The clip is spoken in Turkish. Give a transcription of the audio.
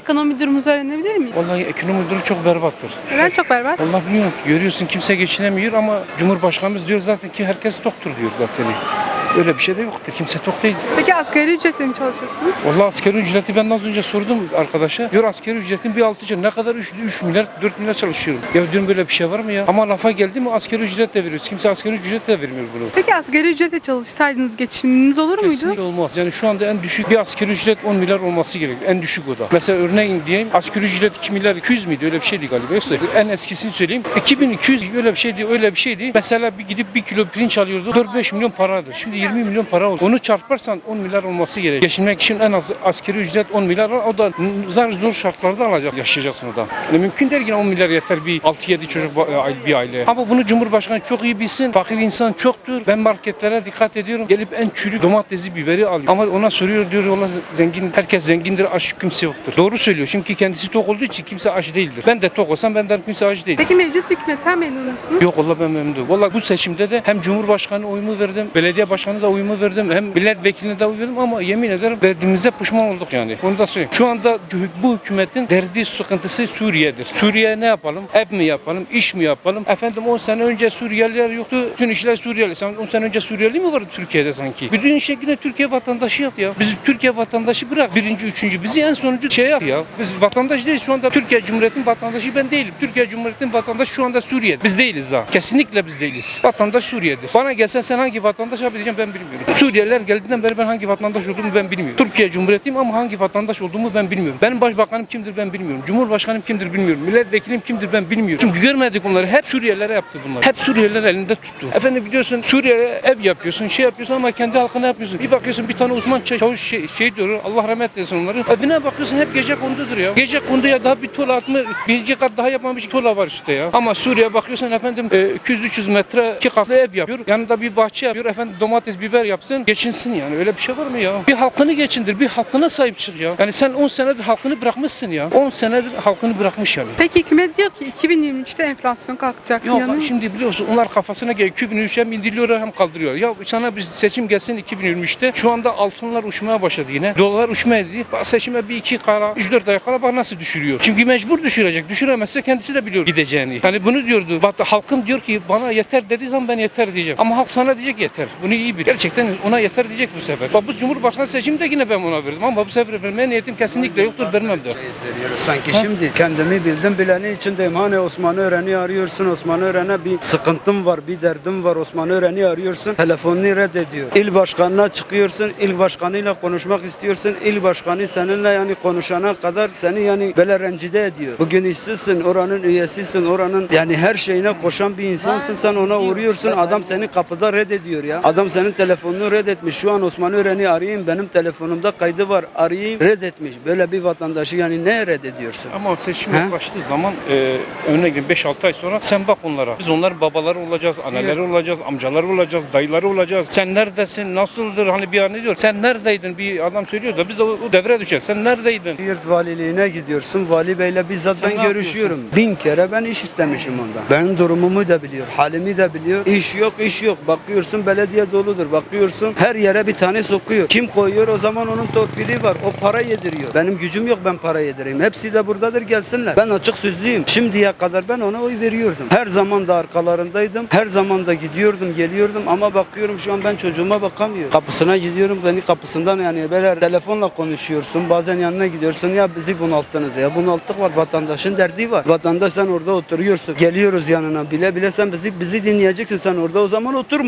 Ekonomi durumunuzu öğrenebilir miyim? Vallahi ekonomi durumu çok berbattır. Neden çok berbat? Vallahi biliyorum görüyorsun kimse geçinemiyor ama Cumhurbaşkanımız diyor zaten ki herkes toktur diyor zaten. Öyle bir şey de yoktur. Kimse tok değil. Peki asgari ücretle mi çalışıyorsunuz? Vallahi asgari ücreti ben az önce sordum arkadaşa. Diyor asgari ücretin bir altı için ne kadar 3, 3 milyar 4 milyar çalışıyorum. Ya diyorum böyle bir şey var mı ya? Ama lafa geldi mi asgari ücret de veriyoruz. Kimse asgari ücret de vermiyor bunu. Peki asgari ücretle çalışsaydınız geçiminiz olur muydu? Kesinlikle olmaz. Yani şu anda en düşük bir asgari ücret 10 milyar olması gerekiyor. En düşük o da. Mesela örneğin diyeyim asgari ücret 2 milyar 200 miydi? Öyle bir şeydi galiba. Yoksa en eskisini söyleyeyim. 2200 öyle bir şeydi. Öyle bir şeydi. Mesela bir gidip 1 kilo pirinç alıyordu. 4-5 milyon paradır. Şimdi 20 milyon para oldu. Onu çarparsan 10 milyar olması gerekiyor. Geçinmek için en az asgari ücret 10 milyar var. O da zar zor şartlarda alacak. Yaşayacaksın o da. Yani mümkün değil ki 10 milyar yeter bir 6-7 çocuk bir aile. Ama bunu Cumhurbaşkanı çok iyi bilsin. Fakir insan çoktur. Ben marketlere dikkat ediyorum. Gelip en çürük domatesi, biberi alıyor. Ama ona soruyor diyor ona zengin, herkes zengindir, aç kimse yoktur. Doğru söylüyor. Çünkü kendisi tok olduğu için kimse aç değildir. Ben de tok olsam ben derim kimse aç değil. Peki mevcut hükümetten memnun musunuz? Yok valla ben memnunum. Valla bu seçimde de hem Cumhurbaşkanı oyumu verdim, belediye başkanı da oyumu verdim, hem milletvekiline de oy verdim ama yemin ederim verdiğimize pişman olduk yani. Onu da söyleyeyim. Şu anda bu hükümetin derdi, sıkıntısı Suriye'dir. Suriye ne yapalım? Ev mi yapalım? iş mi yapalım? Efendim 10 sene önce Suriyeliler yoktu. Bütün işler Suriyeli. Sen 10 sene önce Suriyeli mi vardı Türkiye'de sanki? Bütün işe Türkiye vatandaşı yap ya. Biz Türkiye vatandaşı bırak. Birinci, üçüncü. Bizi en sonuncu şey yap ya. Biz vatandaş değiliz. Şu anda Türkiye Cumhuriyeti'nin vatandaşı ben değilim. Türkiye Cumhuriyeti'nin vatandaşı şu anda Suriye. Biz değiliz ha. Kesinlikle biz değiliz. Vatandaş Suriye'dir. Bana gelsen sen hangi vatandaş abi diyeceğim ben bilmiyorum. Suriyeliler geldiğinden beri ben hangi vatandaş olduğumu ben bilmiyorum. Türkiye Cumhuriyeti'yim ama hangi vatandaş olduğumu ben bilmiyorum. Benim başbakanım kimdir ben bilmiyorum. Cumhurbaşkanım kimdir bilmiyorum. Milletvekilim kimdir ben bilmiyorum. Çünkü görmedik onları. Hep Suriyelilere yaptı bunları. Hep Suriyeliler elinde tuttu. Efendim biliyorsun Suriye'ye ev yapıyorsun, şey yapıyorsun ama kendi halkına yapıyorsun. Bir bakıyorsun bir tane uzman ça- çavuş şey, şey diyor. Allah rahmet eylesin onları. Evine bakıyorsun hep gece kondudur ya. Gece konduya daha bir tuğla atma, birinci kat daha yapmamış tuğla var üstte ya. Ama Suriye bakıyorsun efendim e, 200-300 metre iki katlı ev yapıyor. Yanında bir bahçe yapıyor. Efendim domates, biber yapsın. Geçinsin yani. Öyle bir şey var mı ya? Bir halkını geçindir. Bir halkına sahip çık ya. Yani sen 10 senedir halkını bırakmışsın ya. 10 senedir halkını bırakmış yani. Peki hükümet diyor ki 2023'te enflasyon kalkacak. Yok mısın? şimdi biliyorsun onlar kafasına gel 2003'e hem indiriyorlar hem kaldırıyor. Ya sana bir seçim gelsin 2023'te şu anda altınlar uçmaya başladı yine. Dolar uçmaya dedi. Seçime bir iki kara, üç dört ay kala bak nasıl düşürüyor. Çünkü mecbur düşürecek. Düşüremezse kendisi de biliyor gideceğini. Yani bunu diyordu. Bak halkım diyor ki bana yeter dediği zaman ben yeter diyeceğim. Ama halk sana diyecek yeter. Bunu iyi bil. Gerçekten ona yeter diyecek bu sefer. Bak bu Cumhurbaşkanı seçimde yine ben ona verdim. Ama bu sefer vermeye niyetim kesinlikle yoktur. Vermem de. veriyoruz. Sanki şimdi kendimi bildim bileni içindeyim. Hani Osman Ören'i arıyorsun. Osman Ören'e bir sıkıntım var, bir derdim var. Osman Ören'i arıyorsun. Telefonunu reddediyor. İl başkanına çıkıyorsun. İl başkanıyla konuşmak istiyorsun. İl başkanı seninle yani konuşana kadar seni yani böyle rencide ediyor. Bugün işsizsin, oranın üyesisin, oranın yani her şeyine koşan bir insansın. Sen ona uğruyorsun. Adam seni kapıda reddediyor ya. Adam senin telefonunu reddetmiş. Şu an Osman Ören'i arayayım. Benim telefonumda kaydı var. Arayayım. Reddetmiş. Böyle bir vatandaşı yani ne reddediyorsun? Ama seçim He? zaman e, örneğin 5-6 ay sonra sen bak onlara. Biz onların babaları olacağız, anneleri olacağız, amcaları olacağız, dayıları olacağız. Sen neredesin, nasıldır hani bir an ne diyor. Sen neredeydin bir adam söylüyor da biz de o, o devre düşer. Sen neredeydin? Siirt valiliğine gidiyorsun. Vali beyle bizzat Sen ben ne görüşüyorum. Bin kere ben iş istemişim ondan. Benim durumumu da biliyor. Halimi de biliyor. İş yok, iş yok. Bakıyorsun belediye doludur. Bakıyorsun her yere bir tane sokuyor. Kim koyuyor o zaman onun torpili var. O para yediriyor. Benim gücüm yok ben para yedireyim. Hepsi de buradadır gelsinler. Ben açık sözlüyüm. Şimdiye kadar ben ona oy veriyordum. Her zaman da arkalarındaydım. Her zaman da gidiyordum, geliyordum ama bakıyorum şu an ben çocuğuma bakamıyorum. Kapısına gidiyorum beni kapısından yani böyle telefonla konuşuyorsun. Bazen yanına gidiyorsun ya bizi bunalttınız ya. Bunalttık var vatandaşın derdi var. Vatandaş sen orada oturuyorsun. Geliyoruz yanına bile bile sen bizi bizi dinleyeceksin sen orada o zaman oturma.